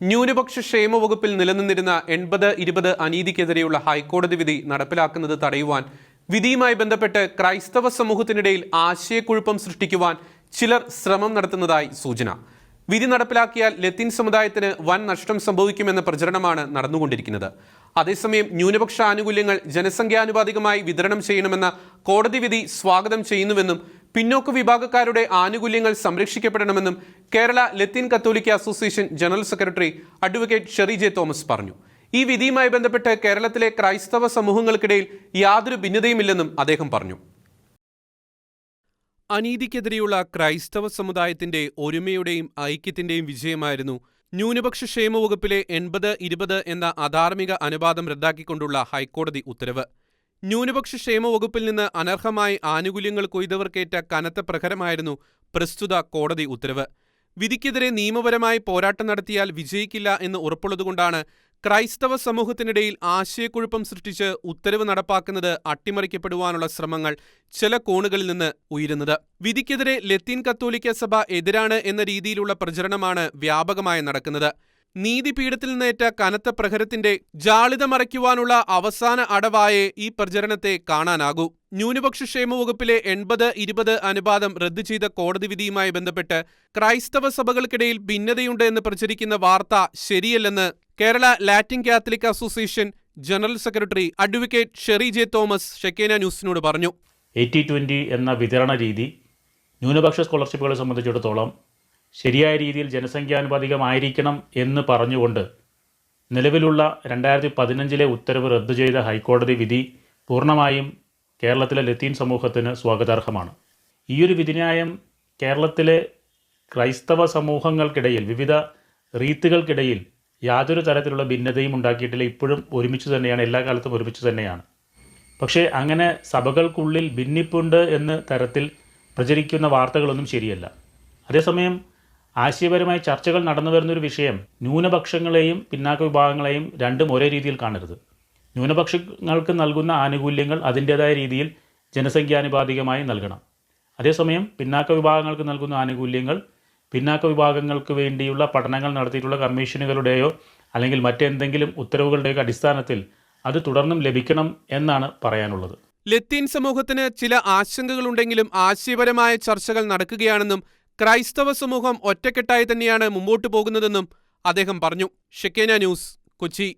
ന്യൂനപക്ഷ ക്ഷേമ വകുപ്പിൽ നിലനിന്നിരുന്ന എൺപത് ഇരുപത് അനീതിക്കെതിരെയുള്ള ഹൈക്കോടതി വിധി നടപ്പിലാക്കുന്നത് തടയുവാൻ വിധിയുമായി ബന്ധപ്പെട്ട് ക്രൈസ്തവ സമൂഹത്തിനിടയിൽ ആശയക്കുഴപ്പം സൃഷ്ടിക്കുവാൻ ചിലർ ശ്രമം നടത്തുന്നതായി സൂചന. വിധി നടപ്പിലാക്കിയാൽ ലത്തീൻ സമുദായത്തിന് വൻ നഷ്ടം സംഭവിക്കുമെന്ന പ്രചരണമാണ് നടന്നുകൊണ്ടിരിക്കുന്നത്. അതേസമയം ന്യൂനപക്ഷ ആനുകൂല്യങ്ങൾ ജനസംഖ്യാനുപാതികമായി വിതരണം ചെയ്യണമെന്ന കോടതി വിധി സ്വാഗതം ചെയ്യുന്നുവെന്നും പിന്നോക്ക വിഭാഗക്കാരുടെ ആനുകൂല്യങ്ങൾ സംരക്ഷിക്കപ്പെടണമെന്നും കേരള ലത്തീൻ കത്തോലിക്ക association general secretary advocate Sherry J Thomas പറഞ്ഞു. ഈ വിധിയുമായി ബന്ധപ്പെട്ട് കേരളത്തിലെ ക്രൈസ്തവ സമൂഹങ്ങൾക്കിടയിൽ യാതൊരു ഭിന്നതയുമില്ലെന്നും അദ്ദേഹം പറഞ്ഞു. അനീതിക്കെതിരെയുള്ള ക്രൈസ്തവ സമുദായത്തിന്റെ ഒരുമയുടെയും ഐക്യത്തിന്റെയും വിജയമായിരുന്നു ന്യൂനപക്ഷ ക്ഷേമ വകുപ്പിലെ എൺപത് ഇരുപത് എന്ന അധാർമിക അനുപാതം റദ്ദാക്കിക്കൊണ്ടുള്ള ഹൈക്കോടതി ഉത്തരവ്. ന്യൂനപക്ഷ ക്ഷേമ വകുപ്പിൽ നിന്ന് അനർഹമായി ആനുകൂല്യങ്ങൾ കൊയ്തവർക്കേറ്റ കനത്ത പ്രഹരമായിരുന്നു പ്രസ്തുത കോടതി ഉത്തരവ്. വിധിക്കെതിരെ നിയമപരമായി പോരാട്ടം നടത്തിയാൽ വിജയിക്കില്ല എന്ന് ഉറപ്പുള്ളതുകൊണ്ടാണ് ക്രൈസ്തവ സമൂഹത്തിനിടയിൽ ആശയക്കുഴപ്പം സൃഷ്ടിച്ച് ഉത്തരവ് നടപ്പാക്കുന്നത് അട്ടിമറിക്കപ്പെടുവാനുള്ള ശ്രമങ്ങൾ ചില കോണുകളിൽ നിന്ന് ഉയരുന്നത്. വിധിക്കെതിരെ ലത്തീൻ കത്തോലിക്ക സഭ എതിരാണ് എന്ന രീതിയിലുള്ള പ്രചരണമാണ് വ്യാപകമായി നടക്കുന്നത്. നീതിപീഠത്തിൽ നിന്നേറ്റ കനത്ത പ്രഹരത്തിന്റെ ജാളിത മറയ്ക്കുവാനുള്ള അവസാന അടവായേ ഈ പ്രചരണത്തെ കാണാനാകൂ. ന്യൂനപക്ഷ ക്ഷേമ വകുപ്പിലെ എൺപത് ഇരുപത് അനുപാതം റദ്ദു ചെയ്ത കോടതി വിധിയുമായി ബന്ധപ്പെട്ട് ക്രൈസ്തവ സഭകൾക്കിടയിൽ ഭിന്നതയുണ്ട് എന്ന് പ്രചരിക്കുന്ന വാർത്ത ശരിയല്ലെന്ന് Kerala Latin Catholic association general secretary advocate Sherry J Thomas Shekinah ന്യൂസിനോട് പറഞ്ഞു. എയ്റ്റി ട്വന്റി എന്ന വിതരണ രീതി ന്യൂനപക്ഷ സ്കോളർഷിപ്പുകളെ സംബന്ധിച്ചിടത്തോളം ശരിയായ രീതിയിൽ ജനസംഖ്യാനുപാതികമായിരിക്കണം എന്ന് പറഞ്ഞുകൊണ്ട് നിലവിലുള്ള രണ്ടായിരത്തി പതിനഞ്ചിലെ ഉത്തരവ് റദ്ദു ചെയ്ത ഹൈക്കോടതി വിധി പൂർണമായും കേരളത്തിലെ ലത്തീൻ സമൂഹത്തിന് സ്വാഗതാർഹമാണ്. ഈയൊരു വിധിന്യായം കേരളത്തിലെ ക്രൈസ്തവ സമൂഹങ്ങൾക്കിടയിൽ വിവിധ റീത്തുകൾക്കിടയിൽ യാതൊരു തരത്തിലുള്ള ഭിന്നതയും ഉണ്ടാക്കിയിട്ടില്ല. ഇപ്പോഴും ഒരുമിച്ച് തന്നെയാണ് എല്ലാ കാലത്തും ഒരുമിച്ച് തന്നെയാണ്. പക്ഷേ അങ്ങനെ സഭകൾക്കുള്ളിൽ ഭിന്നിപ്പുണ്ട് എന്ന് തരത്തിൽ പ്രചരിക്കുന്ന വാർത്തകളൊന്നും ശരിയല്ല. അതേസമയം ആശയപരമായി ചർച്ചകൾ നടന്നു വരുന്നൊരു വിഷയം ന്യൂനപക്ഷങ്ങളെയും പിന്നാക്ക വിഭാഗങ്ങളെയും രണ്ടും ഒരേ രീതിയിൽ കാണരുത്. ന്യൂനപക്ഷങ്ങൾക്ക് നൽകുന്ന ആനുകൂല്യങ്ങൾ അതിന്റേതായ രീതിയിൽ ജനസംഖ്യാനുപാതികമായി നൽകണം. അതേസമയം പിന്നാക്ക വിഭാഗങ്ങൾക്ക് നൽകുന്ന ആനുകൂല്യങ്ങൾ പിന്നാക്ക വിഭാഗങ്ങൾക്ക് വേണ്ടിയുള്ള പഠനങ്ങൾ നടത്തിയിട്ടുള്ള കമ്മീഷനുകളുടെയോ അല്ലെങ്കിൽ മറ്റെന്തെങ്കിലും ഉത്തരവുകളുടെയോ അടിസ്ഥാനത്തിൽ അത് തുടർന്നും ലഭിക്കണം എന്നാണ് പറയാനുള്ളത്. ലത്തീൻ സമൂഹത്തിന് ചില ആശങ്കകളുണ്ടെങ്കിലും ആശയപരമായ ചർച്ചകൾ നടക്കുകയാണെന്നും ക്രൈസ്തവ സമൂഹം ഒറ്റക്കെട്ടായി തന്നെയാണ് മുമ്പോട്ടു പോകുന്നതെന്നും അദ്ദേഹം പറഞ്ഞു. Shekinah news Kochi.